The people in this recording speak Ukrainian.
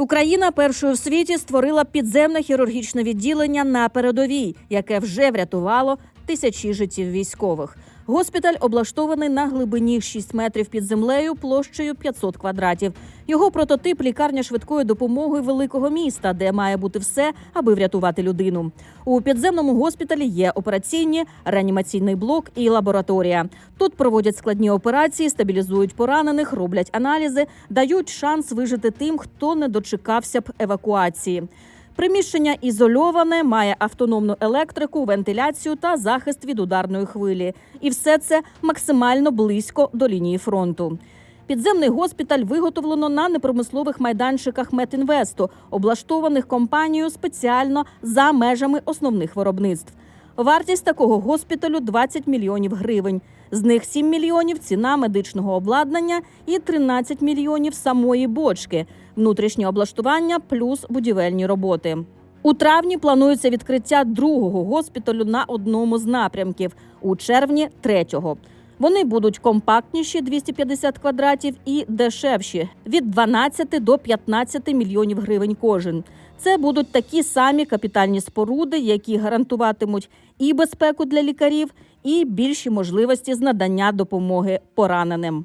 Україна першою в світі створила підземне хірургічне відділення на передовій, яке вже врятувало тисячі життів військових. Госпіталь облаштований на глибині 6 метрів під землею площею 500 квадратів. Його прототип лікарня швидкої допомоги великого міста, де має бути все, аби врятувати людину. У підземному госпіталі є операційні, реанімаційний блок і лабораторія. Тут проводять складні операції, стабілізують поранених, роблять аналізи, дають шанс вижити тим, хто не дочекався б евакуації. Приміщення ізольоване, має автономну електрику, вентиляцію та захист від ударної хвилі. І все це максимально близько до лінії фронту. Підземний госпіталь виготовлено на непромислових майданчиках Метінвесту, облаштованих компанією спеціально за межами основних виробництв. Вартість такого госпіталю 20 мільйонів гривень. З них 7 мільйонів ціна медичного обладнання і 13 мільйонів самої бочки, внутрішнє облаштування плюс будівельні роботи. У травні планується відкриття другого госпіталю на одному з напрямків, у червні третього. Вони будуть компактніші 250 квадратів і дешевші від 12 до 15 мільйонів гривень кожен. Це будуть такі самі капітальні споруди, які гарантуватимуть і безпеку для лікарів, і більші можливості з надання допомоги пораненим.